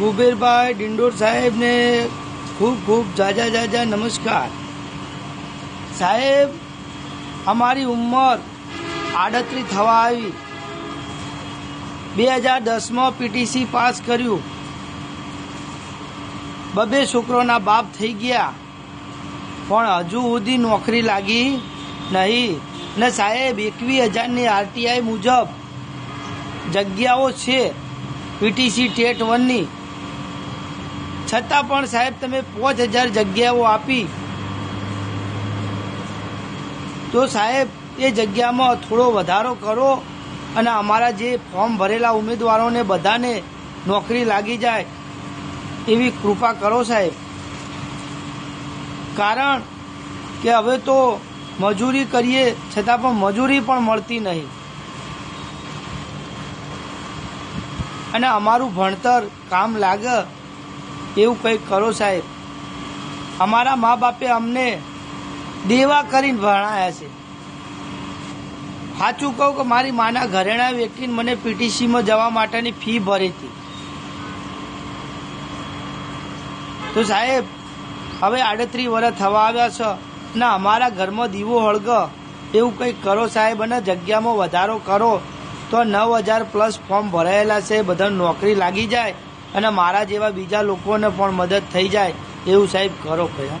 કુબેરભાઈ ડિંડોર સાહેબને ખૂબ ખૂબ જાજા જાજા નમસ્કાર. સાહેબ, અમારી ઉંમર આડત્રી થવા આવી. બે હજાર દસમાં પીટીસી પાસ કર્યું. બબે છોકરોના બાપ થઈ ગયા. પણ હજુ સુધી નોકરી લાગી નહીં. ને સાહેબ, એકવીસ હજારની આરટીઆઈ મુજબ જગ્યાઓ છે પીટીસી ટેટ વનની. છતાં પણ સાહેબ તમે પાંચ હજાર જગ્યાઓ આપી. તો સાહેબ, એ જગ્યામાં થોડો વધારો કરો અને અમારા જે ફોર્મ ભરેલા ઉમેદવારોને બધાને નોકરી લાગી જાય એવી કૃપા કરો સાહેબ. કારણ કે હવે તો મજૂરી કરીએ છતાં પણ મજૂરી પણ મળતી નહીં. અને અમારું ભણતર કામ લાગે એવું કંઈક કરો સાહેબ. અમારા મા બાપે અમને દેવા કરીને ભણાયા છે. સાચું કહું કે મારી માના ઘરેણા વ્યક્તિને મને પીટીસીમાં જવા માટેની ફી ભરી હતી. તો સાહેબ, હવે આડત્રીસ વર્ષ થવા આવ્યા છે ને અમારા ઘરમાં દીવો હળગ. એવું કંઈક કરો સાહેબ અને જગ્યામાં વધારો કરો. તો નવ હજાર પ્લસ ફોર્મ ભરાયેલા છે બધા નોકરી લાગી જાય. અને મારા જેવા બીજા લોકોને પણ મદદ થઈ જાય એવું સાહેબ કરો કયા